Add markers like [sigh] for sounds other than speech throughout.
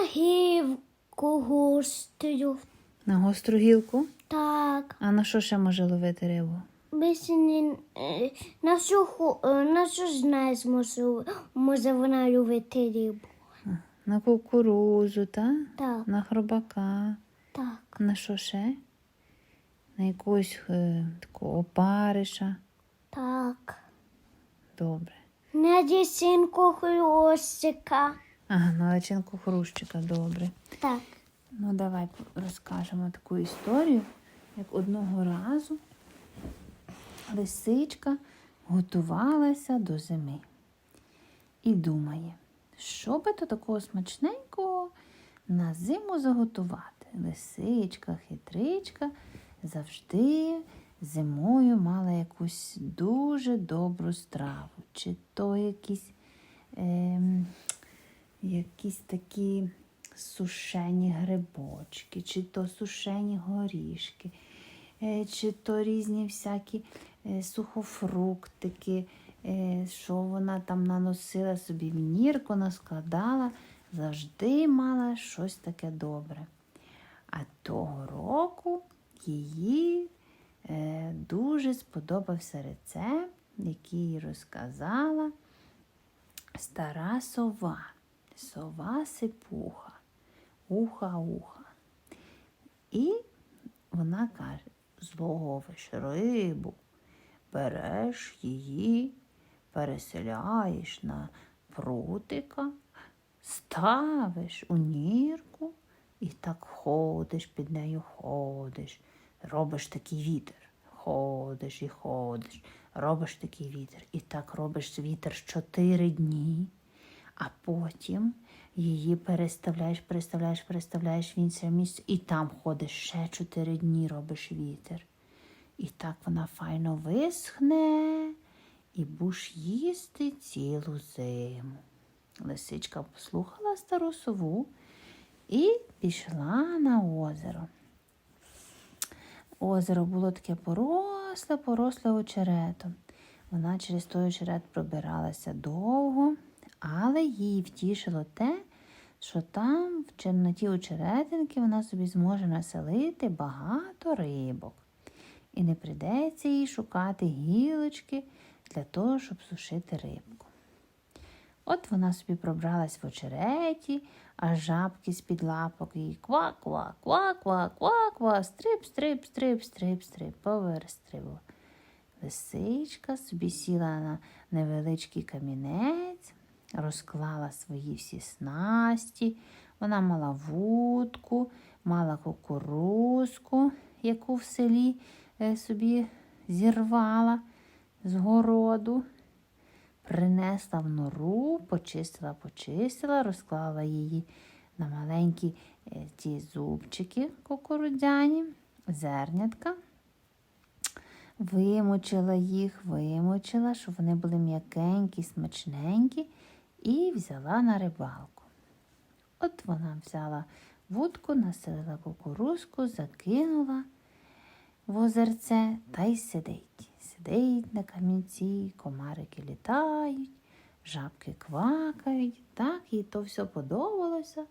на гівку гострю. На гостру гілку? Так. А на що ще може ловити рибу? Більше е, на що е, на що знає зможе, може вона любити рибу. На кукурузу, та? Так, На хробака. так. На що ще? На якусь е, такого опариша. Так. Добре. На дісінку хлостика. Ага, на личинку хрущика, добре. Так. Ну, давай розкажемо таку історію, як одного разу лисичка готувалася до зими і думає, що би то такого смачненького на зиму заготувати. Лисичка, хитричка завжди зимою мала якусь дуже добру страву, чи то якісь. Ем, якісь такі сушені грибочки, чи то сушені горішки, е, чи то різні всякі е, сухофруктики, е, що вона там наносила собі в нірку, наскладала, завжди мала щось таке добре. А того року їй е, дуже сподобався рецепт, який розказала стара сова, сова сипуха, уха-уха. І вона каже: зловиш рибу, береш її, переселяєш на прутика, ставиш у нірку і так ходиш під нею, ходиш, робиш такий вітер. Ходиш і ходиш, робиш такий вітер. І так робиш вітер чотири дні, а потім її переставляєш, переставляєш, переставляєш в інше місце, і там ходиш ще чотири дні, робиш вітер. І так вона файно висхне і будеш їсти цілу зиму. Лисичка послухала стару сову і пішла на озеро. Озеро було таке поросле, поросле очеретом. Вона через той очерет пробиралася довго, але їй втішило те, що там, в черноті очеретинки, вона собі зможе населити багато рибок. І не прийдеться їй шукати гілочки для того, щоб сушити рибку. От вона собі пробралась в очереті, а жабки з-під лапок її ква-ква, ква-ква, ква-ква, стрип, стрип, стрип, стрип, стрип, поверстрибувала. Лисичка собі сіла на невеличкий камінець, розклала свої всі снасті. Вона мала вудку, мала кукурузку, яку в селі е, собі зірвала з городу. Принесла в нору, почистила, почистила, розклала її на маленькі е, ті зубчики кукурудзяні, зернятка. Вимочила їх, вимочила, щоб вони були м'якенькі, смачненькі, і взяла на рибалку. От вона взяла вудку, населила кукурузку, закинула в озерце та й сидить. Сидить на камінці, комарики літають, жабки квакають. Так їй то все подобалося.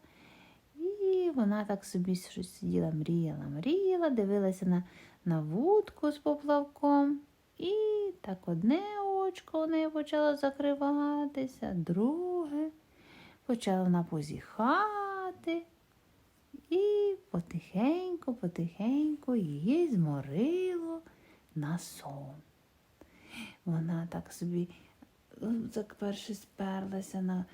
І вона так собі щось сиділа, мріяла, мріяла, дивилася на, на вудку з поплавком. І так одне очко у неї почало закриватися, друге. Почала вона позіхати. І потихеньку, потихеньку її зморило на сон. Вона так собі е, так перше сперлася на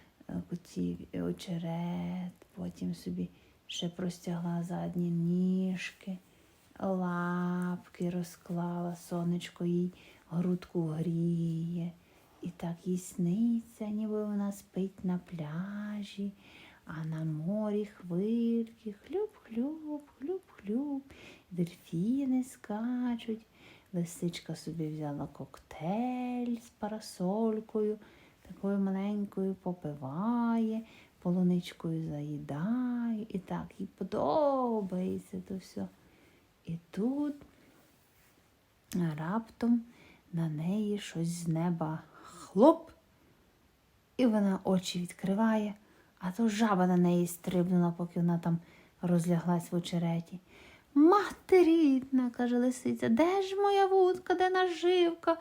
е, очерет, потім собі ще простягла задні ніжки, лапки розклала, сонечко їй грудку гріє. І так їй сниться, ніби вона спить на пляжі, а на морі хвильки, хлюб-хлюб, хлюб-хлюб, дельфіни скачуть. Лисичка собі взяла коктейль з парасолькою, такою маленькою попиває, полуничкою заїдає. І так їй подобається то все. І тут раптом на неї щось з неба хлоп. І вона очі відкриває, а то жаба на неї стрибнула, поки вона там розляглась в очереті. Мати рідна, каже лисиця, де ж моя вудка, де наживка?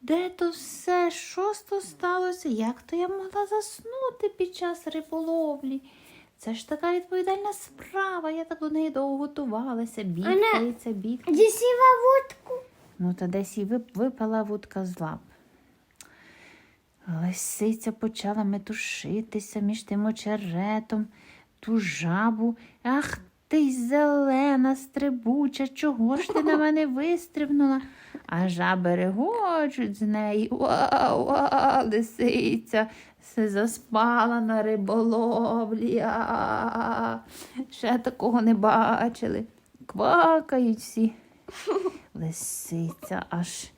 Де то все? Що то сталося? Як то я могла заснути під час риболовлі? Це ж така відповідальна справа. Я так до неї довго готувалася, бідкається, бідкається. Десіва вудку. Ну, та десь і випала вудка з лап. Лисиця почала метушитися між тим очеретом, ту жабу. Ах ти зелена, стрибуча, чого ж ти на мене вистрибнула? А жаби регочуть з неї. Уа, уа, лисиця, се заспала на риболовлі. Ще такого не бачили. Квакають всі. Лисиця аж.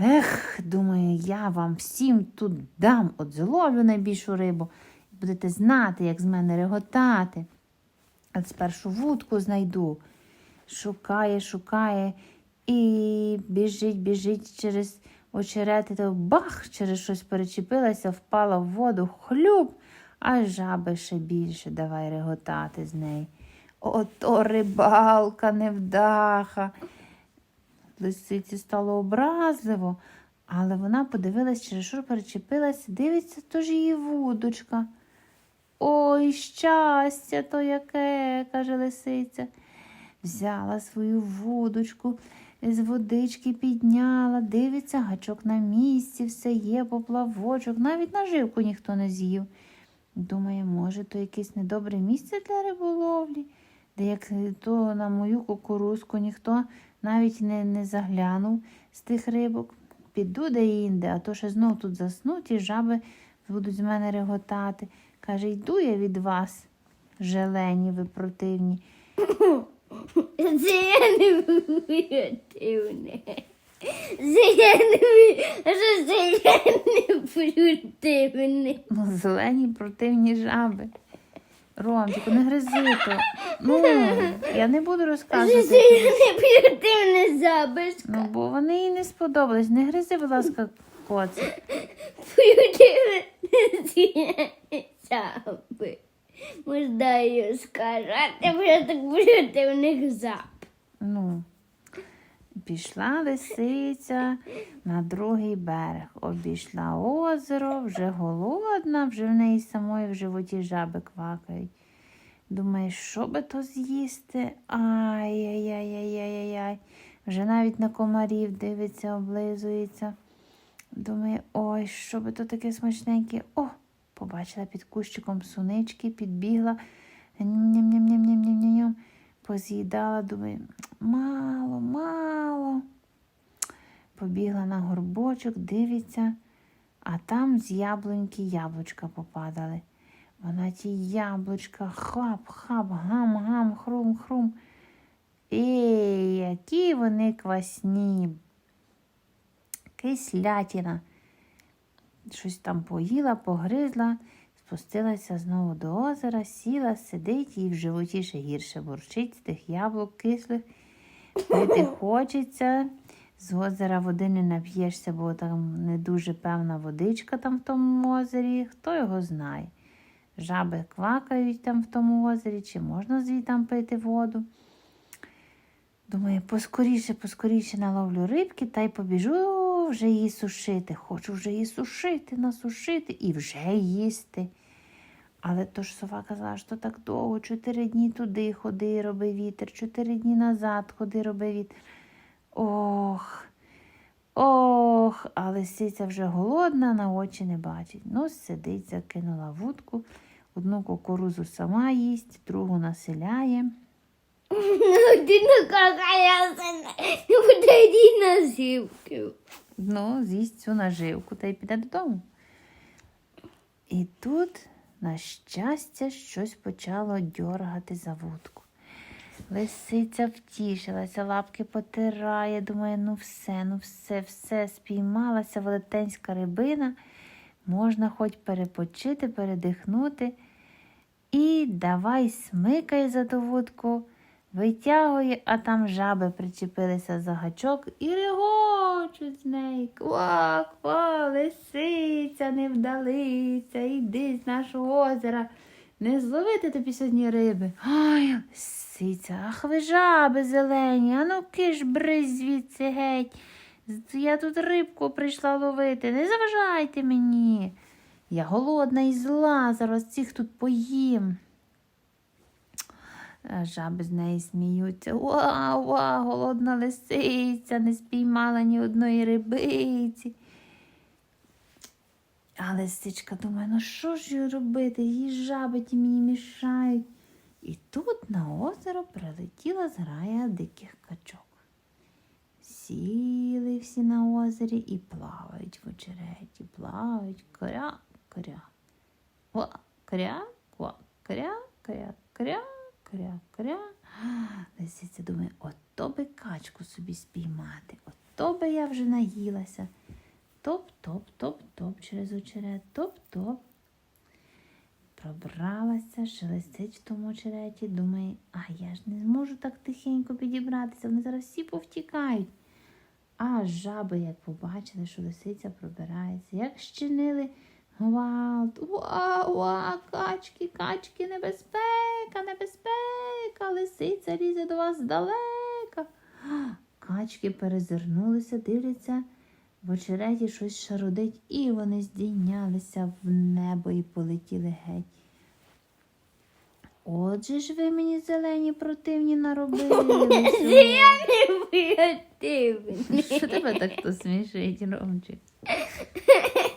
Ех, думаю, я вам всім тут дам, от зловлю найбільшу рибу. І будете знати, як з мене реготати. От спершу вудку знайду. Шукає, шукає і біжить, біжить через очерети, то бах, через щось перечепилася, впала в воду, хлюб, а жаби ще більше давай реготати з неї. Ото рибалка невдаха. Лисиці стало образливо, але вона подивилась, через що перечепилася, дивиться, то ж її вудочка. Ой, щастя то яке, каже лисиця. Взяла свою вудочку, з водички підняла, дивиться, гачок на місці, все є, поплавочок, навіть наживку ніхто не з'їв. Думає, може, то якесь недобре місце для риболовлі, як то на мою кукурузку ніхто навіть не, не заглянув з тих рибок. Піду де інде, а то ще знов тут заснуть і жаби будуть з мене реготати. Каже, йду я від вас, желені ви противні. Це я не противне. Противне. Ну, зелені противні жаби. Ромчику, не гризи то. Ну, я не буду розказувати. це я не противне забишка. Ну, бо вони їй не сподобались. Не гризи, будь ласка, коцик. Противне заби. Можна її сказати, бо я так противних зап. Ну, пішла лисиця на другий берег, обійшла озеро, вже голодна, вже в неї самої в животі жаби квакають. Думає, що би то з'їсти? Ай-яй-яй-яй-яй-яй. Вже навіть на комарів дивиться, облизується. Думає, ой, що би то таке смачненьке. О, побачила під кущиком сунички, підбігла. Ням-ням-ням-ням-ням-ням. Поз'їдала, думає, мало, мало. Побігла на горбочок, дивиться, а там з яблуньки яблучка попадали. Вона ті яблучка хап-хап, гам-гам, хрум-хрум. Ей, які вони квасні. Кислятіна. Щось там поїла, погризла, спустилася знову до озера, сіла, сидить і в животі ще гірше бурчить з тих яблук кислих. Пити хочеться. З озера води не нап'єшся, бо там не дуже певна водичка там в тому озері. Хто його знає? Жаби квакають там в тому озері, чи можна звідти пити воду. Думаю, поскоріше, поскоріше наловлю рибки та й побіжу вже її сушити. Хочу вже її сушити, насушити і вже їсти. Але то ж сова казала, що так довго, чотири дні туди ходи, роби вітер, чотири дні назад ходи, роби вітер. Ох, ох, а лисиця вже голодна, на очі не бачить. Ну, сидить, закинула вудку, одну кукурузу сама їсть, другу населяє. Ну, з'їсть цю наживку та й піде додому. І тут, на щастя, щось почало дьоргати за вудку. Лисиця втішилася, лапки потирає, думає, ну все, ну все, все, спіймалася велетенська рибина, можна хоч перепочити, передихнути. І давай смикає за ту вудку, витягує, а там жаби причепилися за гачок і регочуть з неї. Ква, ква, лисиця, не вдалиця, йди з нашого озера. Не зловити тобі сьогодні риби. Ой, лисиця, ах ви жаби зелені, а ну киш бризь звідси геть. Я тут рибку прийшла ловити, не заважайте мені. Я голодна і зла, зараз цих тут поїм. А Жаби з неї сміються. Уа, уа, голодна лисиця, не спіймала ні одної рибиці. А лисичка думає, ну що ж їй робити? Їй жаби ті мені мішають. І тут на озеро прилетіла зграя диких качок. Сіли всі на озері і плавають в очереті, плавають. Ва, кря, ква, кря, кря, кря, кря, кря. Лисиця думає, ото би качку собі спіймати, ото би я вже наїлася. Топ-топ-топ-топ через очерет, топ-топ. Пробралася, шелестить в тому очереті, думає, а я ж не зможу так тихенько підібратися, вони зараз всі повтікають. А жаби, як побачили, що лисиця пробирається, як щинили гвалт. Уа, уа, качки, качки, небезпека, небезпека, лисиця лізе до вас здалека. Качки перезирнулися, дивляться, в очереті щось шародить, і вони здійнялися в небо і полетіли геть. Отже ж ви мені зелені противні наробили. [laughs] сьогодні. Креативний. Що тебе так то смішить, Ромчик? [laughs]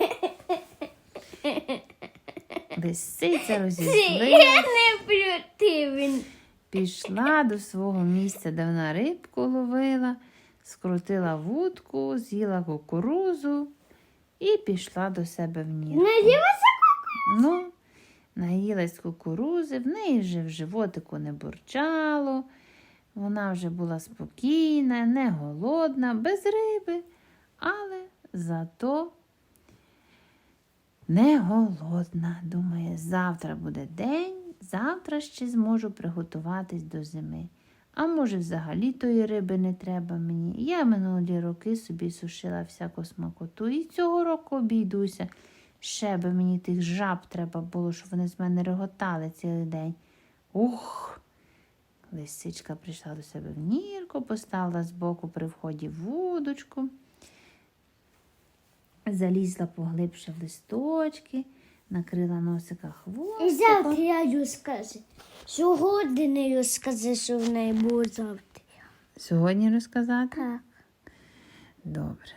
Лисиця розізлилась, противний. пішла до свого місця, де вона рибку ловила, скрутила вудку, з'їла кукурузу і пішла до себе в нір. Наділася Ну, наїлась кукурузи, в неї вже в животику не бурчало. Вона вже була спокійна, не голодна, без риби, але зато не голодна. Думає, завтра буде день, завтра ще зможу приготуватись до зими. А може, взагалі тої риби не треба мені. Я минулі роки собі сушила всяку смакоту і цього року обійдуся. Ще би мені тих жаб треба було, щоб вони з мене реготали цілий день. Ух! Лисичка прийшла до себе в нірку, поставила збоку при вході вудочку, залізла поглибше в листочки, накрила носика І хвостиком. завтра я скажу. Сьогодні не розкажи, що в неї було завтра. Сьогодні розказати? Так. Добре.